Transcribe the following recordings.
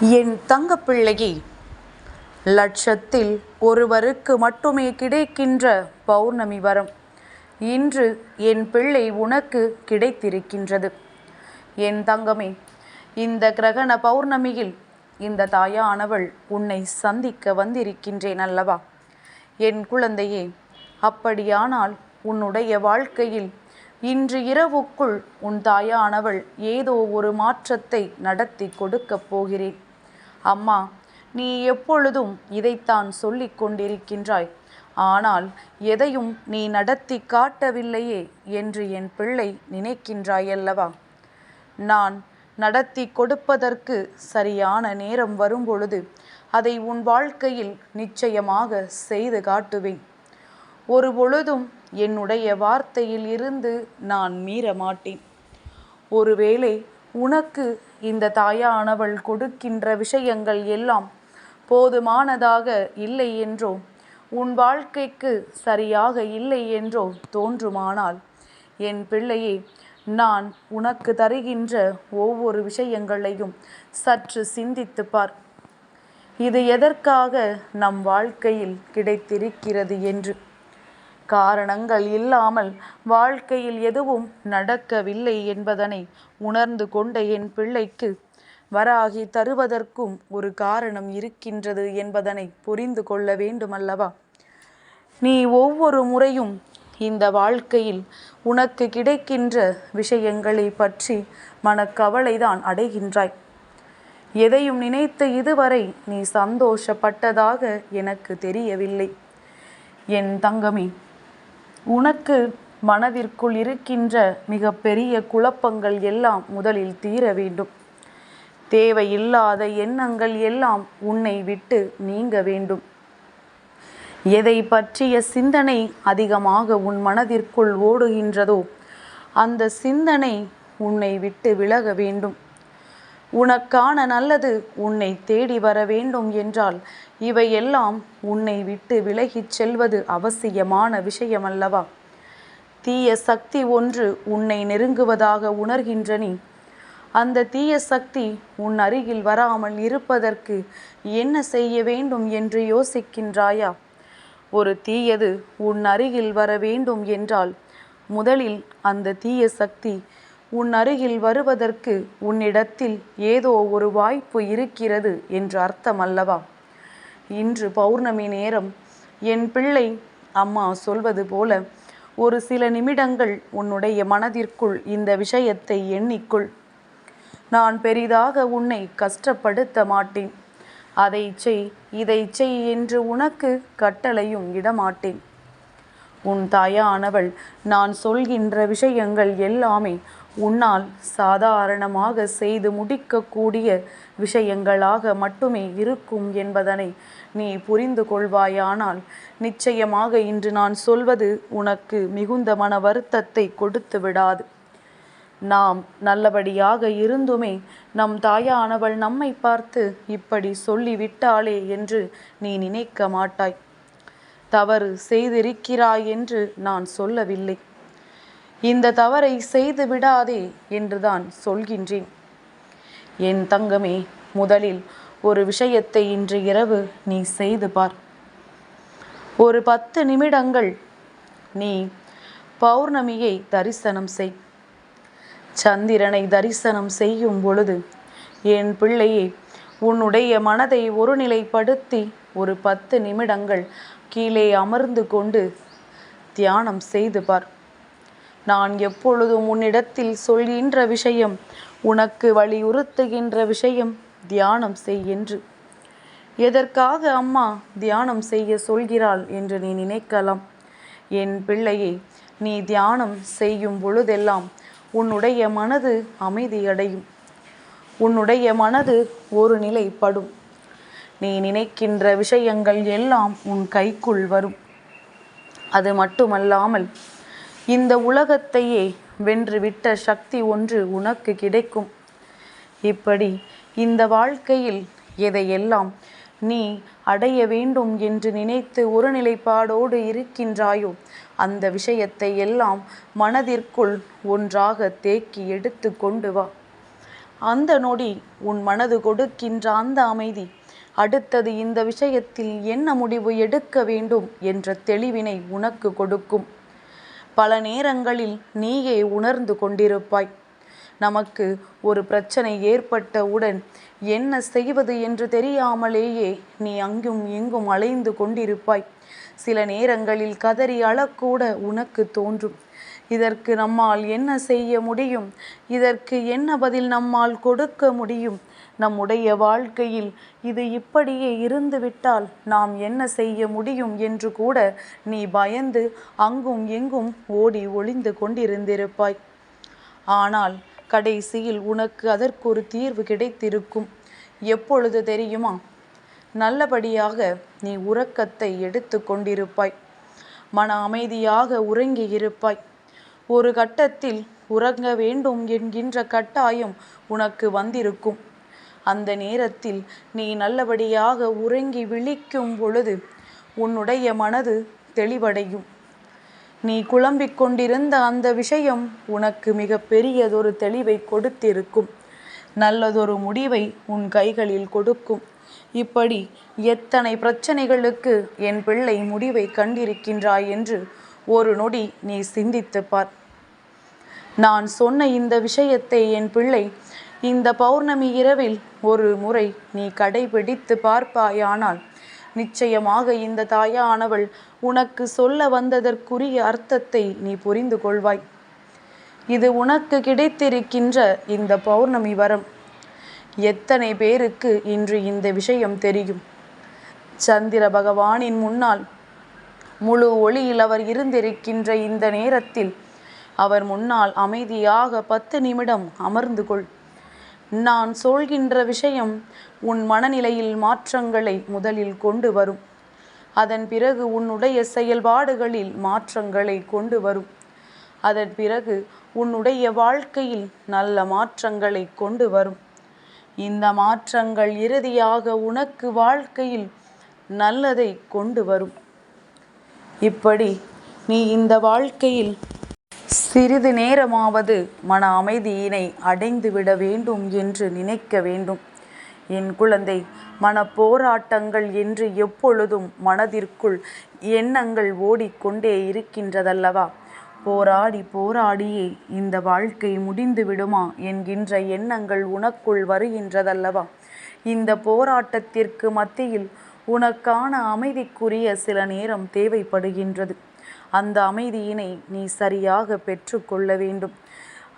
என் தங்கப்பிள்ளையே லட்சத்தில் ஒருவருக்கு மட்டுமே கிடைக்கின்ற பௌர்ணமி வரம் இன்று என் பிள்ளை உனக்கு கிடைத்திருக்கின்றது. என் தங்கமே இந்த கிரகண பௌர்ணமியில் இந்த தாயானவள் உன்னை சந்திக்க வந்திருக்கின்றேன் அல்லவா? என் குழந்தையே அப்படியானால் உன்னுடைய வாழ்க்கையில் இன்று இரவுக்குள் உன் தாயானவள் ஏதோ ஒரு மாற்றத்தை நடத்தி கொடுக்கப் போகிறேன். அம்மா நீ எப்பொழுதும் இதைத்தான் சொல்லிக் கொண்டிருக்கின்றாய். ஆனால் எதையும் நீ நடத்தி காட்டவில்லையே என்று என் பிள்ளை நினைக்கின்றாயல்லவா? நான் நடத்தி கொடுப்பதற்கு சரியான நேரம் வரும்பொழுது அதை உன் வாழ்க்கையில் நிச்சயமாக செய்து காட்டுவேன். ஒரு பொழுதும் என்னுடைய வார்த்தையில் இருந்து நான் மீற மாட்டேன் ஒருவேளை உனக்கு இந்த தாயானவள் கொடுக்கின்ற விஷயங்கள் எல்லாம் போதுமானதாக இல்லை என்றோ? உன் வாழ்க்கைக்கு சரியாக இல்லை என்றோ தோன்றுமானால்? என் பிள்ளையே நான் உனக்கு தருகின்ற ஒவ்வொரு விஷயங்களையும் சற்று சிந்தித்து பார். இது எதற்காக நம் வாழ்க்கையில் கிடைத்திருக்கிறது என்று? காரணங்கள் இல்லாமல் வாழ்க்கையில் எதுவும் நடக்கவில்லை என்பதனை உணர்ந்து கொண்ட என் பிள்ளைக்கு வராகி தருவதற்கும் ஒரு காரணம் இருக்கின்றது என்பதனை புரிந்து கொள்ள வேண்டுமல்லவா? நீ ஒவ்வொரு முறையும் இந்த வாழ்க்கையில் உனக்கு கிடைக்கின்ற விஷயங்களை பற்றி மனக்கவலைதான் அடைகின்றாய். எதையும் நினைத்து இதுவரை நீ சந்தோஷப்பட்டதாக எனக்கு தெரியவில்லை. என் தங்கமே உனக்கு மனதிற்குள் இருக்கின்ற மிக பெரிய குழப்பங்கள் எல்லாம் முதலில் தீர வேண்டும். தேவையில்லாத எண்ணங்கள் எல்லாம் உன்னை விட்டு நீங்க வேண்டும். எதை பற்றிய சிந்தனை அதிகமாக உன் மனதிற்குள் ஓடுகின்றதோ அந்த சிந்தனை உன்னை விட்டு விலக வேண்டும். உனக்கான நல்லது உன்னை தேடி வர வேண்டும் என்றால் இவையெல்லாம் உன்னை விட்டு விலகிச் செல்வது அவசியமான விஷயமல்லவா? தீய சக்தி ஒன்று உன்னை நெருங்குவதாக உணர்கின்ற நீ அந்த தீய சக்தி உன் அருகில் வராமல் இருப்பதற்கு என்ன செய்ய வேண்டும் என்று யோசிக்கின்றாயா? ஒரு தீயது உன் அருகில் வர வேண்டும் என்றால் முதலில் அந்த தீய சக்தி உன் அருகில் வருவதற்கு உன்னிடத்தில் ஏதோ ஒரு வாய்ப்பு இருக்கிறது என்று அர்த்தம் அல்லவா இன்று பௌர்ணமி நேரம். என் பிள்ளை அம்மா சொல்வது போல ஒரு சில நிமிடங்கள் உன்னுடைய மனதிற்குள் இந்த விஷயத்தை எண்ணிக்கொள். நான் பெரிதாக உன்னை கஷ்டப்படுத்த மாட்டேன். அதை செய் இதை செய் என்று உனக்கு கட்டளையும் இடமாட்டேன். உன் தாயானவள் நான் சொல்கின்ற விஷயங்கள் எல்லாமே உன்னால் சாதாரணமாக செய்து முடிக்கக்கூடிய விஷயங்களாக மட்டுமே இருக்கும் என்பதனை நீ புரிந்து கொள்வாயானால் நிச்சயமாக இன்று நான் சொல்வது உனக்கு மிகுந்த மன வருத்தத்தை கொடுத்து விடாது. நாம் நல்லபடியாக இருந்துமே நம் தாயானவள் நம்மை பார்த்து இப்படி சொல்லிவிட்டாளே என்று நீ நினைக்க மாட்டாய். தவறு செய்திருக்கிறாய் என்று நான் சொல்லவில்லை. இந்த தவறை செய்து விடாதே என்றுதான் சொல்கின்றேன். என் தங்கமே முதலில் ஒரு விஷயத்தை இன்று இரவு நீ செய்து பார். ஒரு பத்து நிமிடங்கள் நீ பௌர்ணமியை தரிசனம் செய். சந்திரனை தரிசனம் செய்யும் பொழுது என் பிள்ளையே உன்னுடைய மனதை ஒருநிலைப்படுத்தி ஒரு பத்து நிமிடங்கள் கீழே அமர்ந்து கொண்டு தியானம் செய்து பார். நான் எப்பொழுதும் உன்னிடத்தில் சொல்கின்ற விஷயம் உனக்கு வலியுறுத்துகின்ற விஷயம் தியானம் செய் என்று. எதற்காக அம்மா தியானம் செய்ய சொல்கிறாள் என்று நீ நினைக்கலாம். என் பிள்ளையை நீ தியானம் செய்யும் பொழுதெல்லாம் உன்னுடைய மனது அமைதியடையும். உன்னுடைய மனது ஒரு நிலைப்படும். நீ நினைக்கின்ற விஷயங்கள் எல்லாம் உன் கைக்குள் வரும். அது மட்டுமல்லாமல் இந்த உலகத்தையே வென்றுவிட்ட சக்தி ஒன்று உனக்கு கிடைக்கும். இப்படி இந்த வாழ்க்கையில் எதையெல்லாம் நீ அடைய வேண்டும் என்று நினைத்து ஒரு நிலைப்பாடோடு இருக்கின்றாயோ அந்த விஷயத்தை எல்லாம் மனதிற்குள் ஒன்றாக தேக்கி எடுத்து கொண்டு வா. அந்த நொடி உன் மனது கொடுக்கின்ற அந்த அமைதி அடுத்தது இந்த விஷயத்தில் என்ன முடிவு எடுக்க வேண்டும் என்ற தெளிவினை உனக்கு கொடுக்கும். பல நேரங்களில் நீயே உணர்ந்து கொண்டிருப்பாய். நமக்கு ஒரு பிரச்சனை ஏற்பட்டவுடன் என்ன செய்வது என்று தெரியாமலேயே நீ அங்கும் இங்கும் அலைந்து கொண்டிருப்பாய். சில நேரங்களில் கதறி அழக்கூட உனக்கு தோன்றும். இதற்கு நம்மால் என்ன செய்ய முடியும்? இதற்கு என்ன பதில் நம்மால் கொடுக்க முடியும்? நம்முடைய வாழ்க்கையில் இது இப்படியே இருந்துவிட்டால் நாம் என்ன செய்ய முடியும் என்று கூட நீ பயந்து அங்கும் எங்கும் ஓடி ஒளிந்து கொண்டிருந்திருப்பாய். ஆனால் கடைசியில் உனக்கு அதற்கு ஒரு தீர்வு கிடைத்திருக்கும். எப்பொழுது தெரியுமா? நல்லபடியாக நீ உறக்கத்தை எடுத்து கொண்டிருப்பாய். மன அமைதியாக உறங்கி இருப்பாய். ஒரு கட்டத்தில் உறங்க வேண்டும் என்கின்ற கட்டாயம் உனக்கு வந்திருக்கும். அந்த நேரத்தில் நீ நல்லபடியாக உறங்கி விழிக்கும் பொழுது உன்னுடைய மனது தெளிவடையும். நீ குழம்பிக் கொண்டிருந்த அந்த விஷயம் உனக்கு மிக பெரியதொரு தெளிவை கொடுத்திருக்கும். நல்லதொரு முடிவை உன் கைகளில் கொடுக்கும். இப்படி எத்தனை பிரச்சனைகளுக்கு என் பிள்ளை முடிவை கண்டிருக்கின்றாய் என்று ஒரு நொடி நீ சிந்தித்து பார். நான் சொன்ன இந்த விஷயத்தை என் பிள்ளை இந்த பௌர்ணமி இரவில் ஒரு முறை நீ கடைபிடித்து பார்ப்பாயானால் நிச்சயமாக இந்த தாயானவள் உனக்கு சொல்ல வந்ததற்குரிய அர்த்தத்தை நீ புரிந்து கொள்வாய். இது உனக்கு கிடைத்திருக்கின்ற இந்த பௌர்ணமி வரம். எத்தனை பேருக்கு இன்று இந்த விஷயம் தெரியும்? சந்திர பகவானின் முன்னால் முழு ஒளியில் அவர் இருந்திருக்கின்ற இந்த நேரத்தில் அவர் முன்னால் அமைதியாக பத்து நிமிடம் அமர்ந்து கொள். நான் சொல்கின்ற விஷயம் உன் மனநிலையில் மாற்றங்களை முதலில் கொண்டு வரும். அதன் பிறகு உன்னுடைய செயல்பாடுகளில் மாற்றங்களை கொண்டு வரும். அதன் பிறகு உன்னுடைய வாழ்க்கையில் நல்ல மாற்றங்களை கொண்டு வரும். இந்த மாற்றங்கள் இறுதியாக உனக்கு வாழ்க்கையில் நல்லதை கொண்டு வரும். இப்படி நீ இந்த வாழ்க்கையில் சிறிது நேரமாவது மன அமைதியினை அடைந்துவிட வேண்டும் என்று நினைக்க வேண்டும். என் குழந்தை மன போராட்டங்கள் என்று எப்பொழுதும் மனதிற்குள் எண்ணங்கள் ஓடிக்கொண்டே இருக்கின்றதல்லவா? போராடி போராடியே இந்த வாழ்க்கை முடிந்து விடுமா என்கின்ற எண்ணங்கள் உனக்குள் வருகின்றதல்லவா? இந்த போராட்டத்திற்கு மத்தியில் உனக்கான அமைதிக்குரிய சில நேரம் தேவைப்படுகின்றது. அந்த அமைதியினை நீ சரியாக பெற்றுக்கொள்ள வேண்டும்.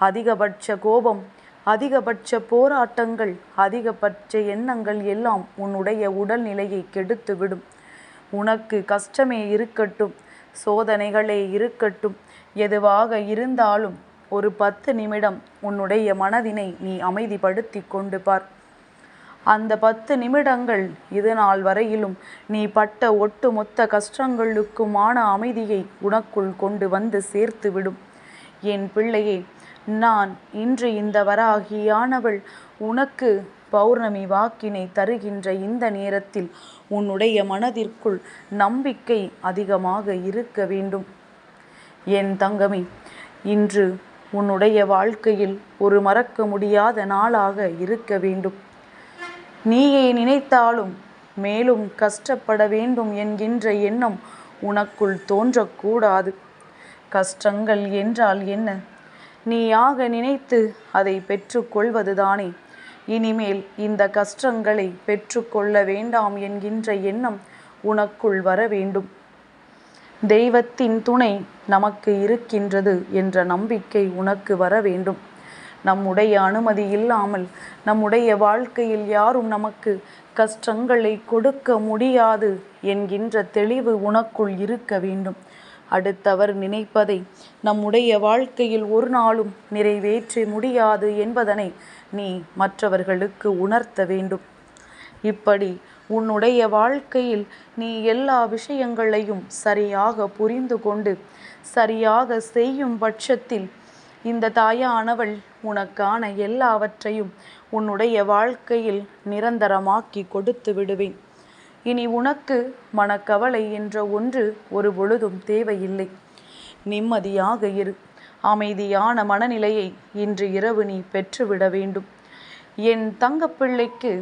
அதிகபட்ச கோபம் அதிகபட்ச போராட்டங்கள் அதிகபட்ச எண்ணங்கள் எல்லாம் உன்னுடைய உடல்நிலையை கெடுத்துவிடும். உனக்கு கஷ்டமே இருக்கட்டும் சோதனைகளே இருக்கட்டும். எதுவாக இருந்தாலும் ஒரு பத்து நிமிடம் உன்னுடைய மனதினை நீ அமைதிப்படுத்தி கொண்டு பார். அந்த பத்து நிமிடங்கள் இது நாள் வரையிலும் நீ பட்ட ஒட்டுமொத்த கஷ்டங்களுக்குமான அமைதியை உனக்குள் கொண்டு வந்து சேர்த்துவிடும் என் பிள்ளையே நான் இன்று இந்த வராகியானவள் உனக்கு பௌர்ணமி வாக்கினை தருகின்ற இந்த நேரத்தில் உன்னுடைய மனதிற்குள் நம்பிக்கை அதிகமாக இருக்க வேண்டும். என் தங்கமே இன்று உன்னுடைய வாழ்க்கையில் ஒரு மறக்க முடியாத நாளாக இருக்க வேண்டும். நீயே நினைத்தாலும் மேலும் கஷ்டப்பட வேண்டும் என்கின்ற எண்ணம் உனக்குள் தோன்றக்கூடாது. கஷ்டங்கள் என்றால் என்ன? நீயாக நினைத்து அதை பெற்றுக்கொள்வதுதானே. இனிமேல் இந்த கஷ்டங்களை பெற்றுக்கொள்ள வேண்டாம் என்கின்ற எண்ணம் உனக்குள் வர வேண்டும். தெய்வத்தின் துணை நமக்கு இருக்கின்றது என்ற நம்பிக்கை உனக்கு வர வேண்டும். நம்முடைய அனுமதி இல்லாமல் நம்முடைய வாழ்க்கையில் யாரும் நமக்கு கஷ்டங்களை கொடுக்க முடியாது என்கின்ற தெளிவு உனக்குள் இருக்க வேண்டும். அடுத்தவர் நினைப்பதை நம்முடைய வாழ்க்கையில் ஒரு நாளும் நிறைவேற்ற முடியாது என்பதனை நீ மற்றவர்களுக்கு உணர்த்த வேண்டும். இப்படி உன்னுடைய வாழ்க்கையில் நீ எல்லா விஷயங்களையும் சரியாக புரிந்து கொண்டு சரியாக செய்யும் பட்சத்தில் இந்த தாயானவள் உனக்கான எல்லாவற்றையும் உன்னுடைய வாழ்க்கையில் நிரந்தரமாக்கி கொடுத்து விடுவேன். இனி உனக்கு மனக்கவலை என்ற ஒன்று ஒரு பொழுதும் தேவையில்லை. நிம்மதியாக இரு. அமைதியான மனநிலையை இன்று இரவு நீ பெற்றுவிட வேண்டும். என் தங்கப்பிள்ளைக்கு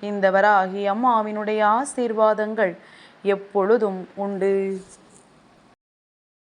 இந்த வராகி அம்மாவினுடைய ஆசீர்வாதங்கள் எப்பொழுதும் உண்டு.